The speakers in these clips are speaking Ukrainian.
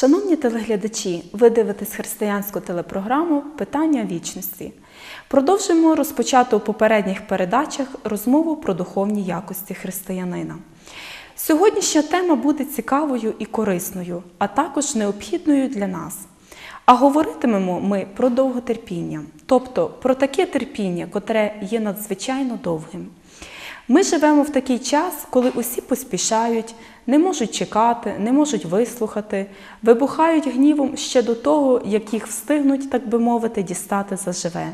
Шановні телеглядачі, ви дивитесь християнську телепрограму Питання вічності. Продовжуємо розпочату у попередніх передачах розмову про духовні якості християнина. Сьогоднішня тема буде цікавою і корисною, а також необхідною для нас. А говоритимемо ми про довготерпіння, тобто про таке терпіння, котре є надзвичайно довгим. Ми живемо в такий час, коли усі поспішають, не можуть чекати, не можуть вислухати, вибухають гнівом ще до того, як їх встигнуть, так би мовити, дістати заживе.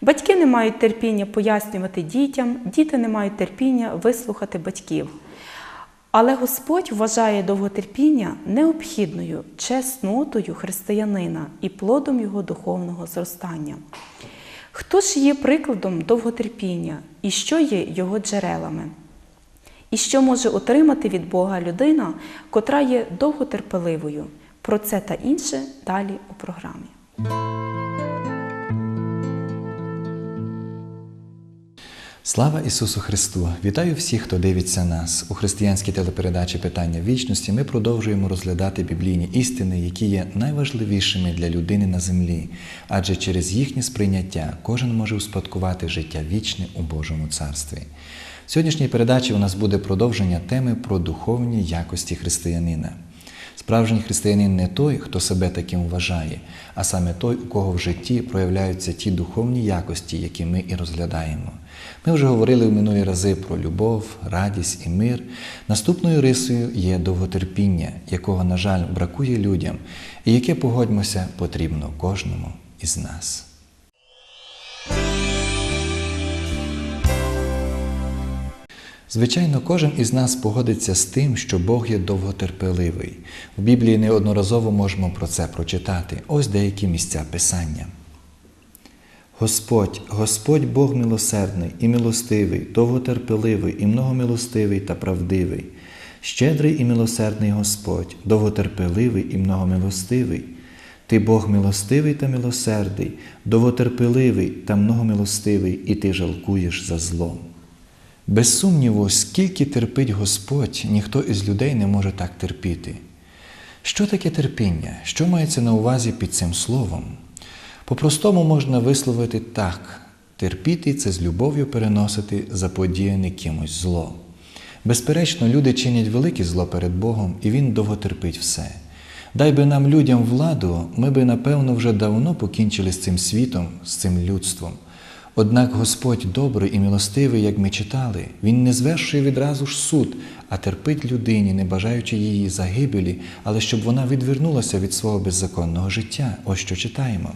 Батьки не мають терпіння пояснювати дітям, діти не мають терпіння вислухати батьків. Але Господь вважає довготерпіння необхідною чеснотою християнина і плодом його духовного зростання. Хто ж є прикладом довготерпіння і що є його джерелами? І що може отримати від Бога людина, котра є довготерпеливою? Про це та інше далі у програмі. Слава Ісусу Христу! Вітаю всіх, хто дивиться нас. У християнській телепередачі Питання вічності ми продовжуємо розглядати біблійні істини, які є найважливішими для людини на землі, адже через їхнє сприйняття кожен може успадкувати життя вічне у Божому царстві. В сьогоднішній передачі у нас буде продовження теми про духовні якості християнина. Справжній християнин не той, хто себе таким вважає, а саме той, у кого в житті проявляються ті духовні якості, які ми і розглядаємо. Ми вже говорили в минулі рази про любов, радість і мир. Наступною рисою є довготерпіння, якого, на жаль, бракує людям, і яке, погодьмося, потрібно кожному із нас. Звичайно, кожен із нас погодиться з тим, що Бог є довготерпеливий. В Біблії неодноразово можемо про це прочитати. Ось деякі місця Писання. Господь, Господь Бог милосердний і милостивий, довготерпеливий і многомилостивий та правдивий, щедрий і милосердний Господь, довготерпеливий і многомилостивий. Ти Бог милостивий та милосердий, довготерпеливий та многомилостивий, і ти жалкуєш за злом. Без сумніву, скільки терпить Господь, ніхто із людей не може так терпіти. Що таке терпіння? Що мається на увазі під цим словом? По-простому можна висловити так: терпіти це з любов'ю переносити заподіяне кимось зло. Безперечно, люди чинять велике зло перед Богом, і Він довго терпить все. Дай би нам людям владу, ми би, напевно, вже давно покінчили з цим світом, з цим людством. Однак Господь добрий і милостивий, як ми читали, Він не звершує відразу ж суд, а терпить людині, не бажаючи її загибелі, але щоб вона відвернулася від свого беззаконного життя. Ось що читаємо.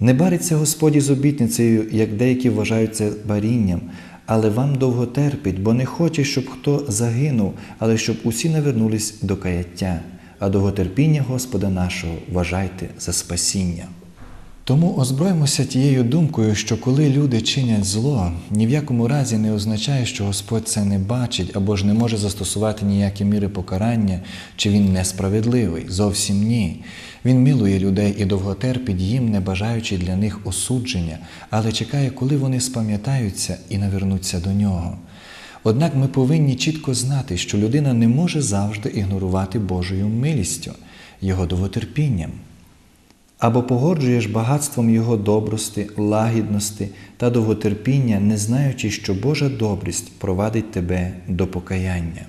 Не бариться Господь із обітницею, як деякі вважають це барінням, але вам довго терпить, бо не хоче, щоб хто загинув, але щоб усі навернулись до каяття, а довготерпіння Господа нашого вважайте за спасіння. Тому озброїмося тією думкою, що коли люди чинять зло, ні в якому разі не означає, що Господь це не бачить або ж не може застосувати ніякі міри покарання, чи він несправедливий. Зовсім ні. Він милує людей і довготерпить їм, не бажаючи для них осудження, але чекає, коли вони спам'ятаються і навернуться до нього. Однак ми повинні чітко знати, що людина не може завжди ігнорувати Божою милістю, Його довготерпінням. Або погоджуєш багатством Його добрости, лагідності та довготерпіння, не знаючи, що Божа добрість провадить тебе до покаяння.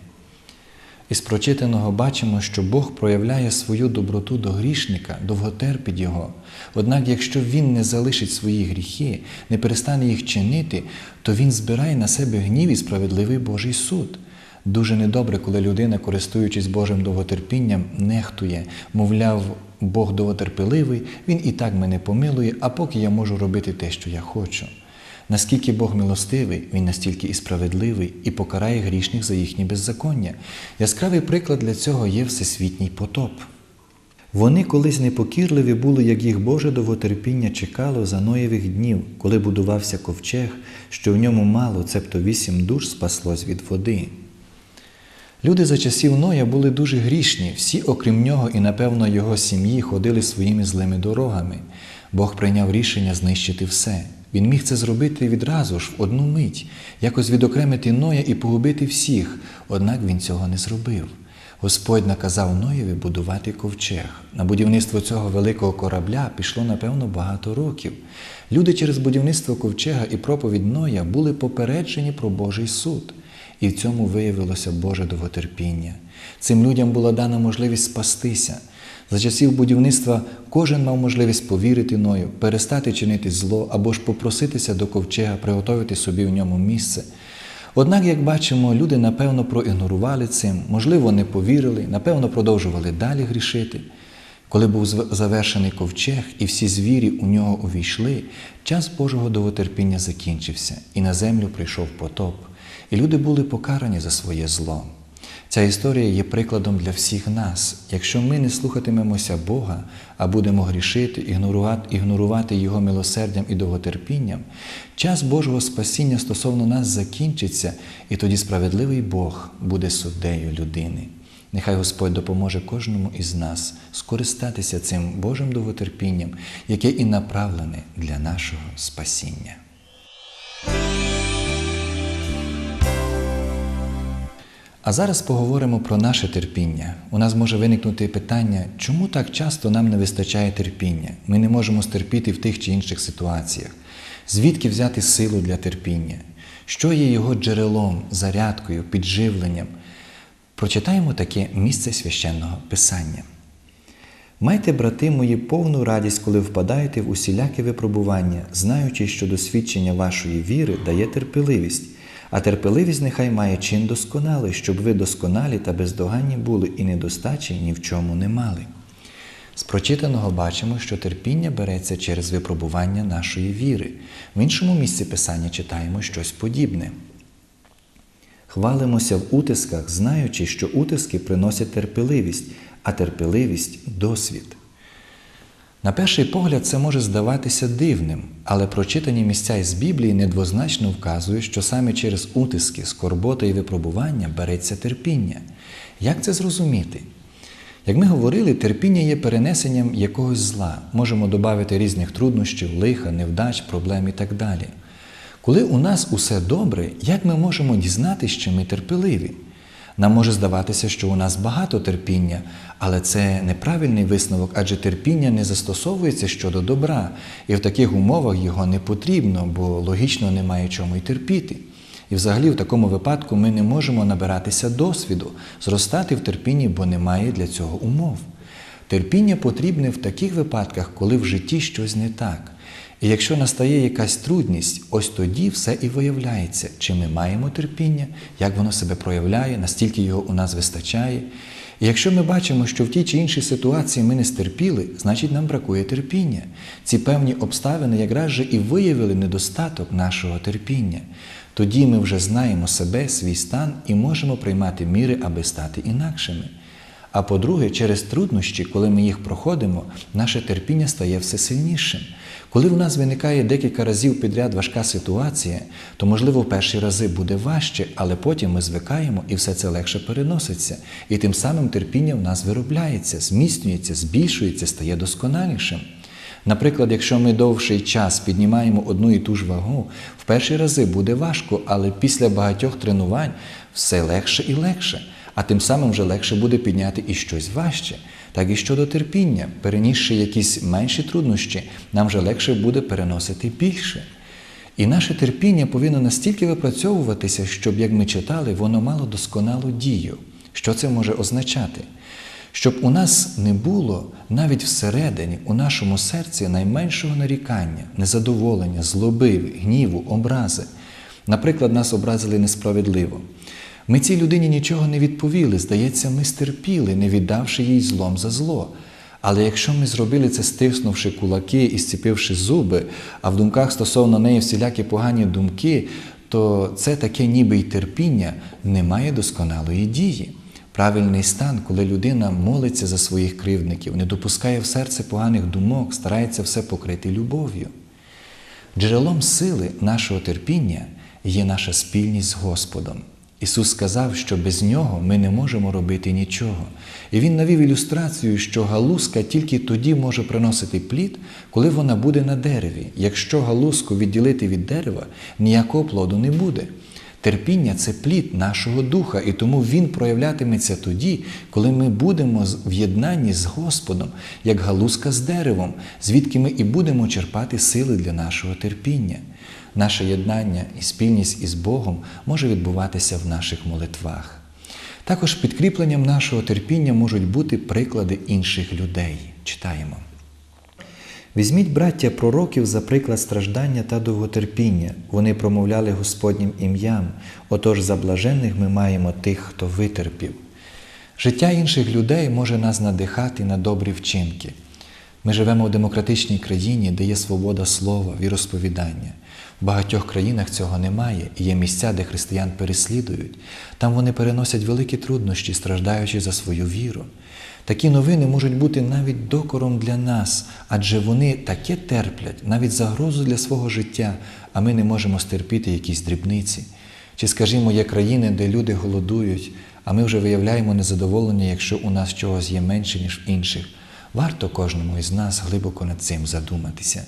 Із прочитаного бачимо, що Бог проявляє свою доброту до грішника, довготерпить його. Однак, якщо він не залишить свої гріхи, не перестане їх чинити, то він збирає на себе гнів і справедливий Божий суд. Дуже недобре, коли людина, користуючись Божим довготерпінням, нехтує, мовляв, Бог довготерпеливий, Він і так мене помилує, а поки я можу робити те, що я хочу. Наскільки Бог милостивий, Він настільки і справедливий і покарає грішних за їхні беззаконня. Яскравий приклад для цього є всесвітній потоп. Вони колись непокірливі були, як їх Боже довготерпіння чекало за Ноєвих днів, коли будувався ковчег, що в ньому мало, цебто вісім душ спаслось від води. Люди за часів Ноя були дуже грішні, всі, окрім нього і, напевно, його сім'ї ходили своїми злими дорогами. Бог прийняв рішення знищити все. Він міг це зробити відразу ж, в одну мить, якось відокремити Ноя і погубити всіх, однак він цього не зробив. Господь наказав Ноєві будувати ковчег. На будівництво цього великого корабля пішло, напевно, багато років. Люди через будівництво ковчега і проповідь Ноя були попереджені про Божий суд. І в цьому виявилося Боже довготерпіння. Цим людям була дана можливість спастися. За часів будівництва кожен мав можливість повірити Ною, перестати чинити зло або ж попроситися до ковчега, приготувати собі в ньому місце. Однак, як бачимо, люди напевно проігнорували цим, можливо, не повірили, напевно, продовжували далі грішити. Коли був завершений ковчег і всі звірі у нього увійшли, час Божого довготерпіння закінчився, і на землю прийшов потоп, і люди були покарані за своє зло. Ця історія є прикладом для всіх нас. Якщо ми не слухатимемося Бога, а будемо грішити, ігнорувати, ігнорувати Його милосердям і довготерпінням, час Божого спасіння стосовно нас закінчиться, і тоді справедливий Бог буде суддею людини. Нехай Господь допоможе кожному із нас скористатися цим Божим довготерпінням, яке і направлене для нашого спасіння. А зараз поговоримо про наше терпіння. У нас може виникнути питання, чому так часто нам не вистачає терпіння? Ми не можемо стерпіти в тих чи інших ситуаціях. Звідки взяти силу для терпіння? Що є його джерелом, зарядкою, підживленням? Прочитаємо таке місце священного писання. Майте, брати мої, повну радість, коли впадаєте в усіляке випробування, знаючи, що досвідчення вашої віри дає терпеливість, а терпеливість нехай має чин досконалий, щоб ви досконалі та бездоганні були і недостачі ні в чому не мали. З прочитаного бачимо, що терпіння береться через випробування нашої віри. В іншому місці Писання читаємо щось подібне. Хвалимося в утисках, знаючи, що утиски приносять терпеливість, а терпеливість досвід. На перший погляд це може здаватися дивним, але прочитані місця із Біблії недвозначно вказують, що саме через утиски, скорбота і випробування береться терпіння. Як це зрозуміти? Як ми говорили, терпіння є перенесенням якогось зла. Можемо додати різних труднощів, лиха, невдач, проблем і так далі. Коли у нас усе добре, як ми можемо дізнатися, що ми терпеливі? Нам може здаватися, що у нас багато терпіння, але це неправильний висновок, адже терпіння не застосовується щодо добра, і в таких умовах його не потрібно, бо логічно немає чому й терпіти. І взагалі в такому випадку ми не можемо набиратися досвіду, зростати в терпінні, бо немає для цього умов. Терпіння потрібне в таких випадках, коли в житті щось не так. І якщо настає якась трудність, ось тоді все і виявляється, чи ми маємо терпіння, як воно себе проявляє, настільки його у нас вистачає. І якщо ми бачимо, що в тій чи іншій ситуації ми не стерпіли, значить нам бракує терпіння. Ці певні обставини якраз же і виявили недостаток нашого терпіння. Тоді ми вже знаємо себе, свій стан і можемо приймати міри, аби стати інакшими. А по-друге, через труднощі, коли ми їх проходимо, наше терпіння стає все сильнішим. Коли в нас виникає декілька разів підряд важка ситуація, то, можливо, в перші рази буде важче, але потім ми звикаємо і все це легше переноситься. І тим самим терпіння в нас виробляється, зміцнюється, збільшується, стає досконалішим. Наприклад, якщо ми довший час піднімаємо одну і ту ж вагу, в перші рази буде важко, але після багатьох тренувань все легше і легше, а тим самим вже легше буде підняти і щось важче. Так і щодо терпіння, перенісши якісь менші труднощі, нам вже легше буде переносити більше. І наше терпіння повинно настільки випрацьовуватися, щоб, як ми читали, воно мало досконалу дію. Що це може означати? Щоб у нас не було навіть всередині, у нашому серці найменшого нарікання, незадоволення, злоби, гніву, образи. Наприклад, нас образили несправедливо. Ми цій людині нічого не відповіли, здається, ми стерпіли, не віддавши їй злом за зло. Але якщо ми зробили це, стиснувши кулаки і зціпивши зуби, а в думках стосовно неї всілякі погані думки, то це таке ніби й терпіння не має досконалої дії. Правильний стан, коли людина молиться за своїх кривдників, не допускає в серце поганих думок, старається все покрити любов'ю. Джерелом сили нашого терпіння є наша спільність з Господом. Ісус сказав, що без нього ми не можемо робити нічого. І Він навів ілюстрацію, що галузка тільки тоді може приносити плід, коли вона буде на дереві. Якщо галузку відділити від дерева, ніякого плоду не буде. Терпіння це плід нашого духа, і тому він проявлятиметься тоді, коли ми будемо в єднанні з Господом, як галузка з деревом, звідки ми і будемо черпати сили для нашого терпіння. Наше єднання і спільність із Богом може відбуватися в наших молитвах. Також підкріпленням нашого терпіння можуть бути приклади інших людей. Читаємо. Візьміть браття пророків за приклад страждання та довготерпіння. Вони промовляли Господнім ім'ям. Отож, за блаженних ми маємо тих, хто витерпів. Життя інших людей може нас надихати на добрі вчинки. Ми живемо в демократичній країні, де є свобода слова, віросповідання. В багатьох країнах цього немає, і є місця, де християн переслідують. Там вони переносять великі труднощі, страждаючи за свою віру. Такі новини можуть бути навіть докором для нас, адже вони таке терплять, навіть загрозу для свого життя, а ми не можемо стерпіти якісь дрібниці. Чи, скажімо, є країни, де люди голодують, а ми вже виявляємо незадоволення, якщо у нас чогось є менше, ніж в інших. Варто кожному із нас глибоко над цим задуматися.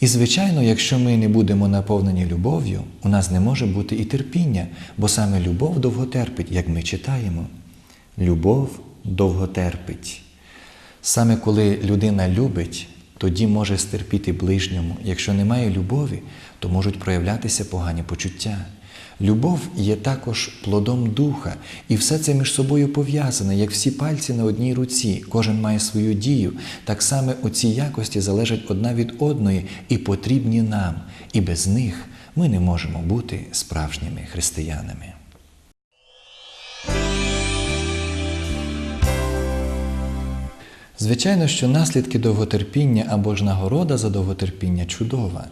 І, звичайно, якщо ми не будемо наповнені любов'ю, у нас не може бути і терпіння, бо саме любов довго терпить, як ми читаємо. Любов довго терпить. Саме коли людина любить, тоді може стерпіти ближньому. Якщо немає любові, то можуть проявлятися погані почуття. Любов є також плодом духа, і все це між собою пов'язане, як всі пальці на одній руці. Кожен має свою дію. Так само оці якості залежать одна від одної і потрібні нам, і без них ми не можемо бути справжніми християнами. Звичайно, що наслідки довготерпіння або ж нагорода за довготерпіння чудова.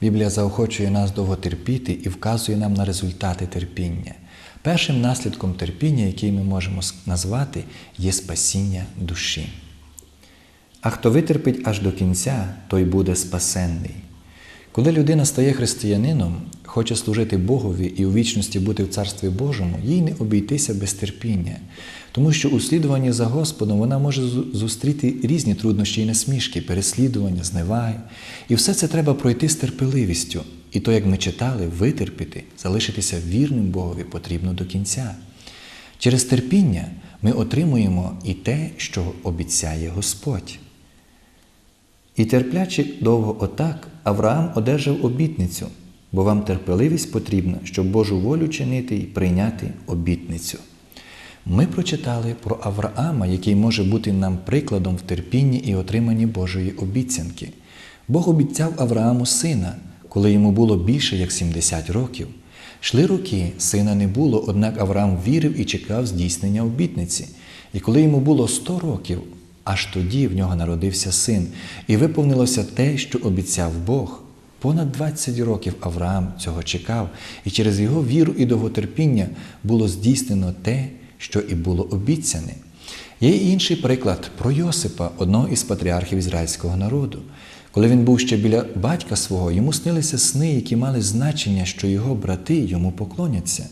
Біблія заохочує нас довготерпіти і вказує нам на результати терпіння. Першим наслідком терпіння, який ми можемо назвати, є спасіння душі. А хто витерпить аж до кінця, той буде спасенний. Коли людина стає християнином, хоче служити Богові і у вічності бути в Царстві Божому, їй не обійтися без терпіння, тому що у слідуванні за Господом вона може зустріти різні труднощі і насмішки, переслідування, зневаги. І все це треба пройти з терпеливістю. І то, як ми читали, витерпіти, залишитися вірним Богові потрібно до кінця. Через терпіння ми отримуємо і те, що обіцяє Господь. І терплячи довго отак, Авраам одержав обітницю, бо вам терпеливість потрібна, щоб Божу волю чинити і прийняти обітницю. Ми прочитали про Авраама, який може бути нам прикладом в терпінні і отриманні Божої обіцянки. Бог обіцяв Аврааму сина, коли йому було більше як 70 років. Шли роки, сина не було, однак Авраам вірив і чекав здійснення обітниці. І коли йому було 100 років, аж тоді в нього народився син, і виповнилося те, що обіцяв Бог. Понад 20 років Авраам цього чекав, і через його віру і довготерпіння було здійснено те, що і було обіцяне. Є і інший приклад про Йосипа, одного із патріархів ізраїльського народу. Коли він був ще біля батька свого, йому снилися сни, які мали значення, що його брати йому поклоняться.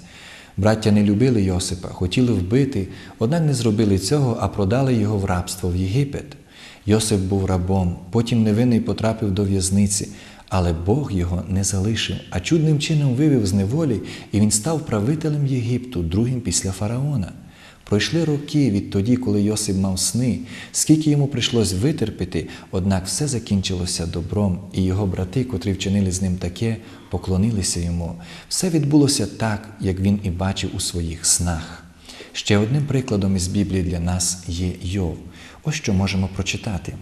Браття не любили Йосипа, хотіли вбити, однак не зробили цього, а продали його в рабство в Єгипет. Йосип був рабом, потім невинний потрапив до в'язниці, але Бог його не залишив, а чудним чином вивів з неволі, і він став правителем Єгипту, другим після фараона. Пройшли роки відтоді, коли Йосип мав сни, скільки йому прийшлось витерпіти, однак все закінчилося добром, і його брати, котрі вчинили з ним таке, поклонилися йому. Все відбулося так, як він і бачив у своїх снах. Ще одним прикладом із Біблії для нас є Йов. Ось що можемо прочитати.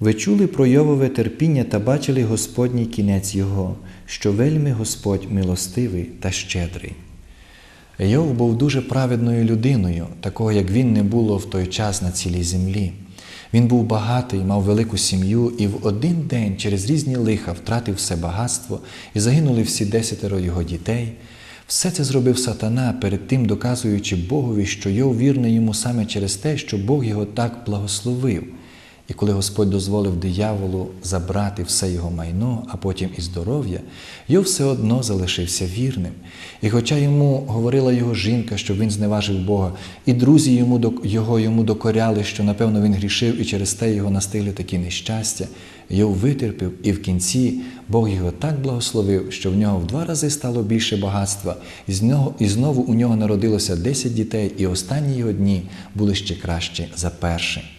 Ви чули про Йовове терпіння та бачили Господній кінець його, що вельми Господь милостивий та щедрий. Йов був дуже праведною людиною, такого як він не було в той час на цілій землі. Він був багатий, мав велику сім'ю і в один день через різні лиха втратив все багатство і загинули всі десятеро його дітей. Все це зробив сатана, перед тим доказуючи Богові, що Йов вірний йому саме через те, що Бог його так благословив. І коли Господь дозволив дияволу забрати все його майно, а потім і здоров'я, Йов все одно залишився вірним. І хоча йому говорила його жінка, що він зневажив Бога, і друзі йому, його йому докоряли, що напевно він грішив, і через те його настигли такі нещастя, Йов витерпів, і в кінці Бог його так благословив, що в нього в два рази стало більше багатства, і, з нього, знову у нього народилося 10 дітей, і останні його дні були ще кращі за перші.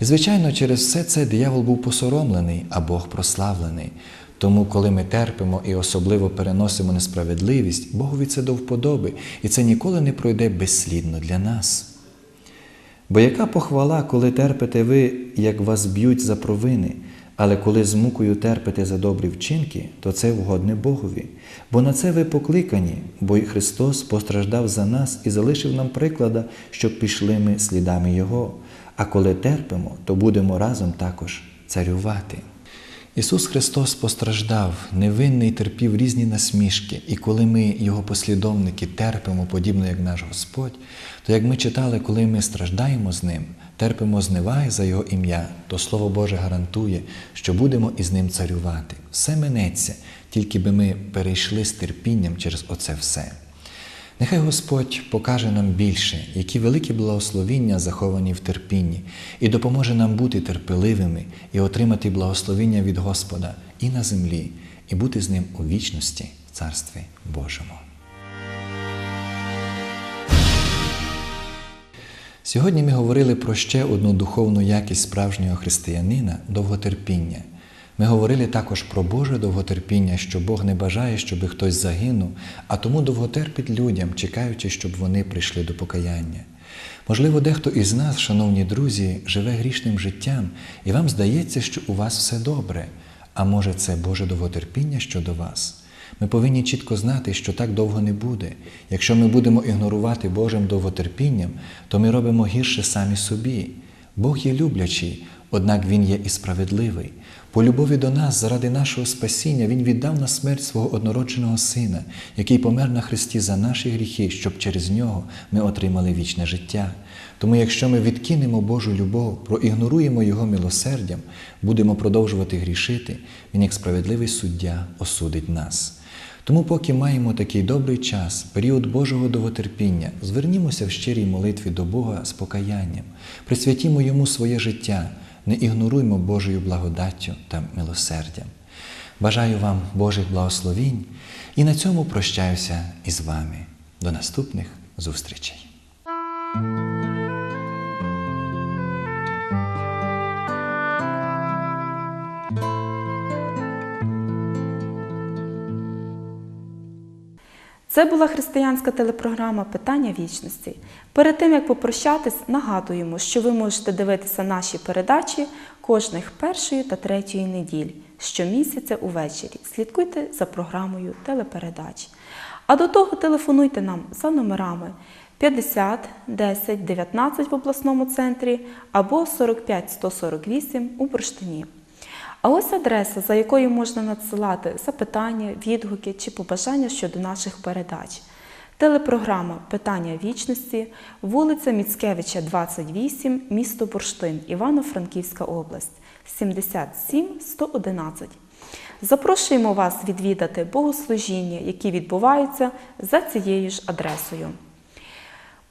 І, звичайно, через все це диявол був посоромлений, а Бог прославлений. Тому, коли ми терпимо і особливо переносимо несправедливість, Богові це до вподоби, і це ніколи не пройде безслідно для нас. Бо яка похвала, коли терпите ви, як вас б'ють за провини, але коли з мукою терпите за добрі вчинки, то це вгодне Богові. Бо на це ви покликані, бо й Христос постраждав за нас і залишив нам приклада, щоб пішли ми слідами Його. А коли терпимо, то будемо разом також царювати. Ісус Христос постраждав, невинний терпів різні насмішки, і коли ми, Його послідовники, терпимо, подібно як наш Господь, то як ми читали, коли ми страждаємо з Ним, терпимо зневаги за Його ім'я, то Слово Боже гарантує, що будемо із Ним царювати. Все минеться, тільки би ми перейшли з терпінням через оце все. Нехай Господь покаже нам більше, які великі благословіння заховані в терпінні, і допоможе нам бути терпеливими і отримати благословіння від Господа і на землі, і бути з ним у вічності в Царстві Божому. Сьогодні ми говорили про ще одну духовну якість справжнього християнина довготерпіння. Ми говорили також про Боже довготерпіння, що Бог не бажає, щоб хтось загинув, а тому довготерпить людям, чекаючи, щоб вони прийшли до покаяння. Можливо, дехто із нас, шановні друзі, живе грішним життям, і вам здається, що у вас все добре, а може, це Боже довготерпіння щодо вас. Ми повинні чітко знати, що так довго не буде. Якщо ми будемо ігнорувати Божим довготерпінням, то ми робимо гірше самі собі. Бог є люблячий, однак Він є і справедливий. По любові до нас, заради нашого спасіння, Він віддав на смерть свого однородженого Сина, який помер на Христі за наші гріхи, щоб через нього ми отримали вічне життя. Тому, якщо ми відкинемо Божу любов, проігноруємо Його милосердям, будемо продовжувати грішити, Він, як справедливий суддя, осудить нас. Тому, поки маємо такий добрий час, період Божого довготерпіння, звернімося в щирій молитві до Бога з покаянням, присвятімо Йому своє життя, не ігноруймо Божою благодаттю та милосердям. Бажаю вам Божих благословінь і на цьому прощаюся із вами. До наступних зустрічей. Це була християнська телепрограма Питання вічності. Перед тим як попрощатись, нагадуємо, що ви можете дивитися наші передачі кожних першої та третьої неділь щомісяця увечері. Слідкуйте за програмою телепередач. А до того телефонуйте нам за номерами 50 10 19 в обласному центрі або 45 148 у Бурштині. А ось адреса, за якою можна надсилати запитання, відгуки чи побажання щодо наших передач. Телепрограма Питання вічності, вулиця Міцкевича, 28, місто Бурштин, Івано-Франківська область, 77 111. Запрошуємо вас відвідати богослужіння, які відбуваються за цією ж адресою.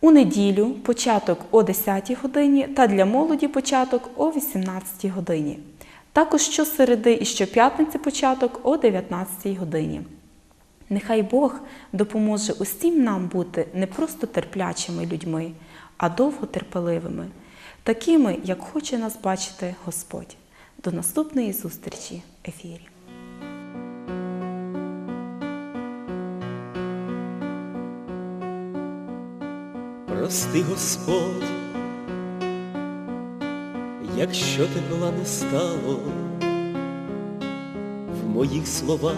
У неділю початок о 10 годині та для молоді початок о 18 годині. Також щосереди і щоп'ятниці початок о 19 годині. Нехай Бог допоможе усім нам бути не просто терплячими людьми, а довготерпеливими, такими, як хоче нас бачити Господь. До наступної зустрічі в ефірі. Прости, Господь, якщо тепла не стало в моїх словах,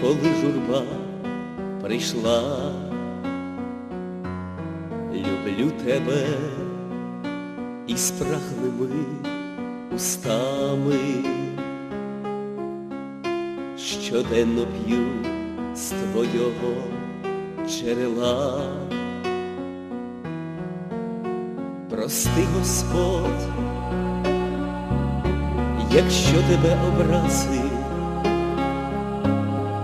коли журба прийшла, люблю тебе і спраглими устами, щоденно п'ю з твого джерела. Прости, Господь, якщо тебе образив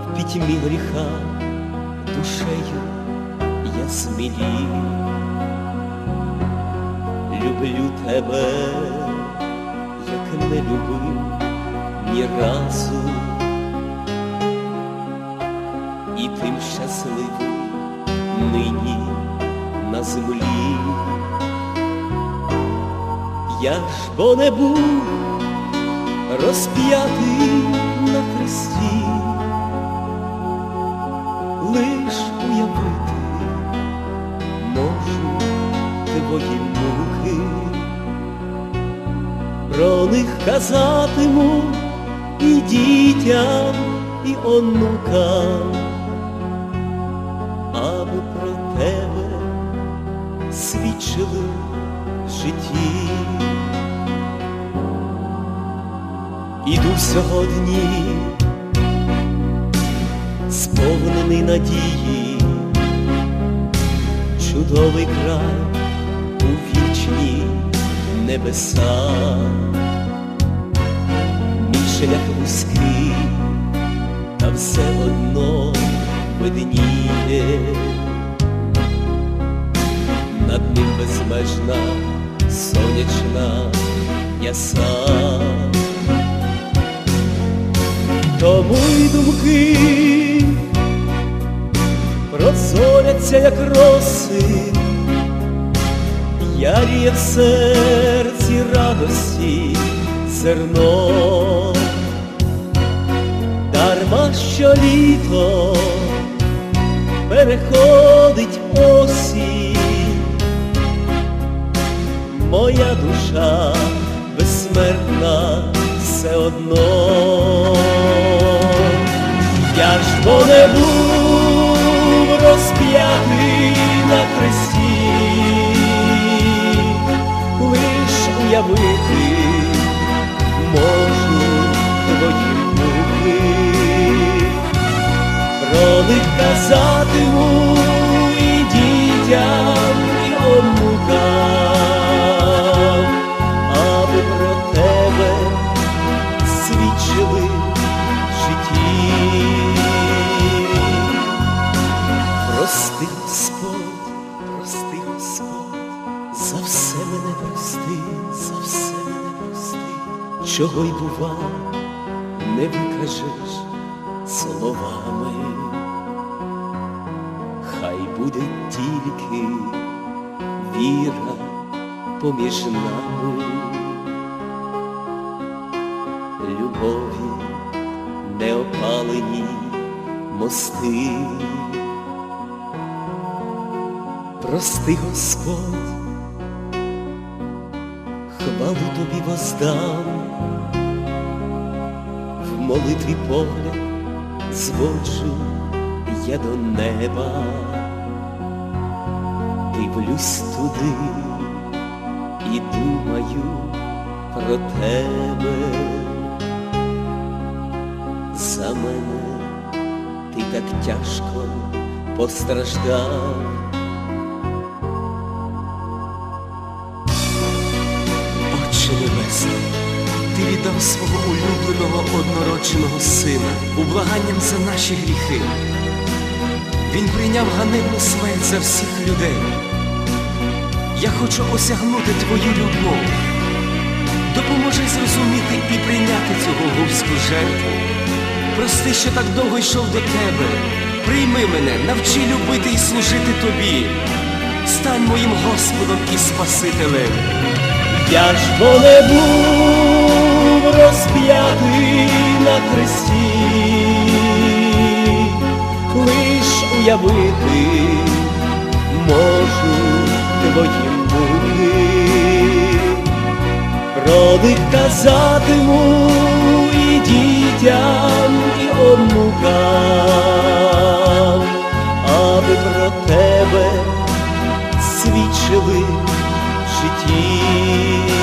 в пітьмі гріха душею я смілів, люблю тебе, як не любив ні разу, і тим щасливим нині на землі. Я ж бо не був розп'ятий на хресті, лиш уявити можу твої муки, про них казатиму і дітям, і онукам, аби про тебе свідчили житті. Іду сьогодні, сповнений надії, чудовий край у вічні небеса, мій шлях вузький, та все одно видніє, над ним безмежна сонячна яса. Прозоряться, як роси, яріє в серці радості зерно, дарма що літо переходить осінь, моя душа безсмертна все одно. Я ж бо не був розп'ятий на хресті, лиш уявити можу твої муки, про них казатиму чого й бува, не викажеш словами. Хай буде тільки віра поміж нами, любові неопалені мости. Прости, Господь, хвалу тобі воздам, молитві погляд зводжу я до неба, дивлюсь туди і думаю про тебе. За мене ти так тяжко постраждав. Ти віддав свого улюбленого однородженого сина ублаганням за наші гріхи. Він прийняв ганебну смерть за всіх людей. Я хочу осягнути Твою любов. Допоможи зрозуміти і прийняти цю голубську жертву. Прости, що так довго йшов до тебе. Прийми мене, навчи любити і служити тобі. Стань моїм Господом і Спасителем. Я ж бо розп'ятий на хресті, лиш уявити можу твої муки, про них казатиму і дітям, і онукам, аби про тебе свідчили в житті.